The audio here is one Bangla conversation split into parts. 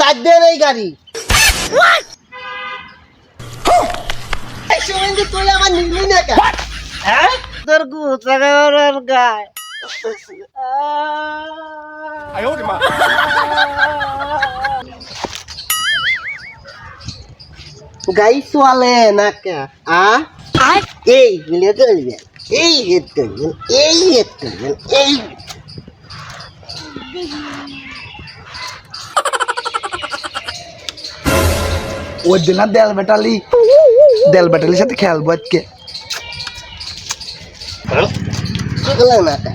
তার দেন এই গাড়ি। শুভেন্দু তুই আমার নিলি না কেন? হ্যাঁ? তোর গুছা গায়। গাই চলে না কে? আ? এই মিলে চলবে এই হেড করবেন এই হেড করবেন এই। ওই দিন না দেল বেটালি দেল বেটালির সাথে খেলব আজকে। চলে না কে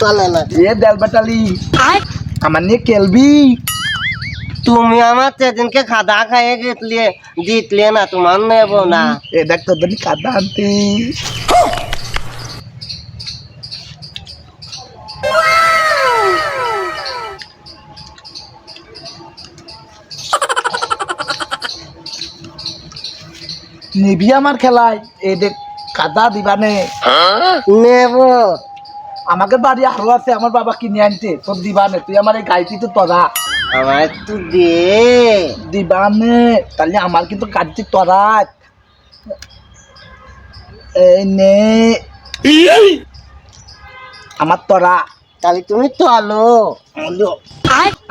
চলে না কে? এ দেল বেটালি আমার নিয়ে খেলবি? তুমি আমার সেদিনকে খাদা খাইয়ে গেতলে জিতলে না তোমার নেব না। এ দেখ তোর দিন কাদা আনতি। নিবি আমার খেলায় এই দেখ কাদা দিবানে? নেব। আমাকে বাড়ি আরও আছে আমার বাবা কিনে আনতে। তোর দিবানে? তুই আমার এই গাড়িটি তো তোরা আমার একটু দে দিবানে? তাহলে আমার কিন্তু গাড়িটি তোরা এই নে আমার তোরা তাহলে তুমি চলো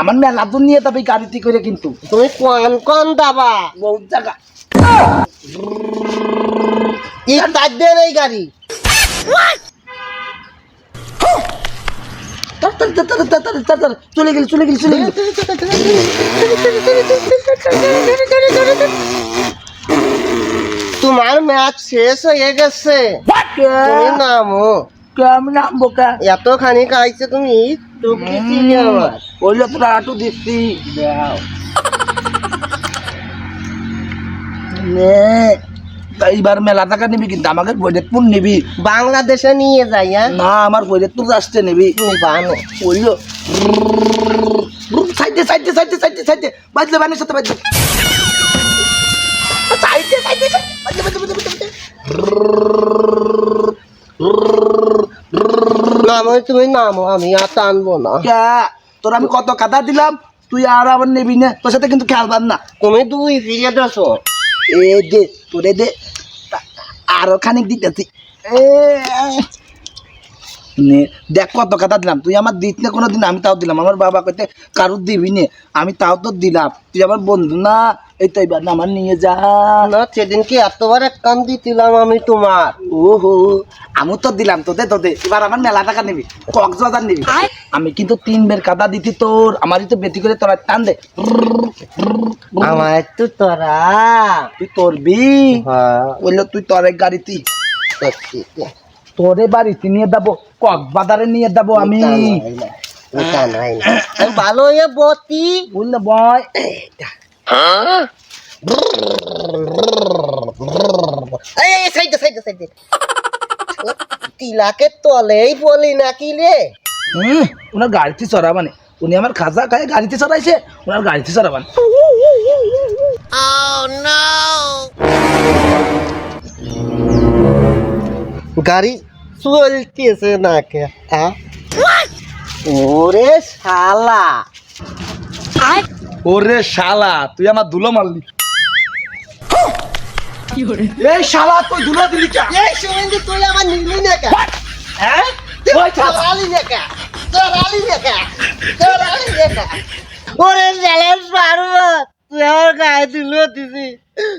আমার মেলা দূর নিয়ে যাবে গাড়িতে করে কিন্তু। তুমি কোন কোন দাবা বহুত জায়গা তার গাড়ি। চলে গেল চলে গেল তোমার ম্যাচ শেষ হয়ে গেছে। তুমি নামো। আমি নামবো কে এতখানি খাইছে তুমি? চিনি আমার আটু দিচ্ছি। এইবার মেলা টাকা নিবি কিন্তু আমাকে বৈদেতপুর নিবি। বাংলাদেশে নিয়ে যাই হ্যাঁ? না আমার বৈদেতপুর আসতে নিবি। বানো। সাইডে সাইডে সাইডে সাইডে সাইডে। বাজলে বানের সাথে বাজলে সাইডে সাইডে বাজলে বাজলে বাজলে বাজলে নামো তুমি নামো আমি আর টানবো না। তোর আমি কত কাদা দিলাম? তুই আর আবার নিবি না? তোর সাথে কিন্তু খেলবার না। তুমি দুই ফিরে দেছো এ দে তোরে দে। আরও খানিক দিতেছি। দেখ কত কথা দিলাম। তুই আমার দিত না কোনোদিন আমি তাও দিলাম। আমার বাবা কইতে কারুর দিবি নে? আমি তাও তো দিলাম। তুই আমার বন্ধু না? এই তো এবার আমার নিয়ে যা। না সেদিনকে এতবার এক আমি তোমার। ওহো আমি তো দিলাম তোদের তোদের। এবার আমার মেলা টাকা নিবি কক্সবাজার নিবি। আমি কিন্তু তিন বের কাদা দিতি তোর আমারই তো বেটি করে তোরা টান দে। আমার একটু তোরা। তুই করবি হ্যাঁ। বলল তুই তোর এক গাড়িতে। তোরে বাড়িতে নিয়ে যাব কক্সবাজারে নিয়ে যাব আমি। আমি ভালো হয়ে বতি। বুঝলে বয়। এই এই সাইডে সাইডে সাইডে তিলাকে তলেই বলি নাকি রে হুম ওনার গাড়িতে চড়াবানে উনি আমার খাজা খায় গাড়িতে চড়াইছে ওনার গাড়িতে চড়াবান গাড়ি চলতেছে না কে হ্যাঁ ওরে শালা ওরে শালা তুই আমার দুলো মারলি। এই শালা তুই দুলো দিলি কে? এই তুই আমার নিলি না কে? হ্যাঁ? ওই চালালি না কে? চালালি না কে? চালালি না কে? ওরে চ্যালেঞ্জ তুই আমার গায়ে দিল। দিছি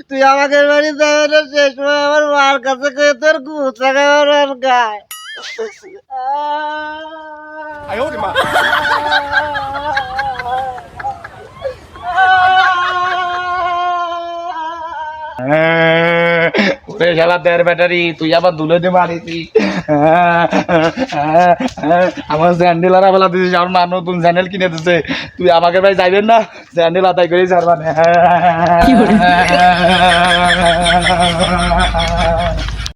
তুই আমাকে বাড়ি যাবে না শেষ সময় আমার মার কাছে কয়ে তোর গুছা খাওয়ার গায়ে। ওরে শালা, দেড় ব্যাটারি, তুই আবার দুলে দিয়ে মারিছি আমার স্যান্ডেল আর আবেলা দিয়েছিস আমার মা নতুন স্যান্ডেল কিনে দিছে। তুই আমাকে ভাই যাইবেন না? স্যান্ডেল আদায় করেই ছাড়বানে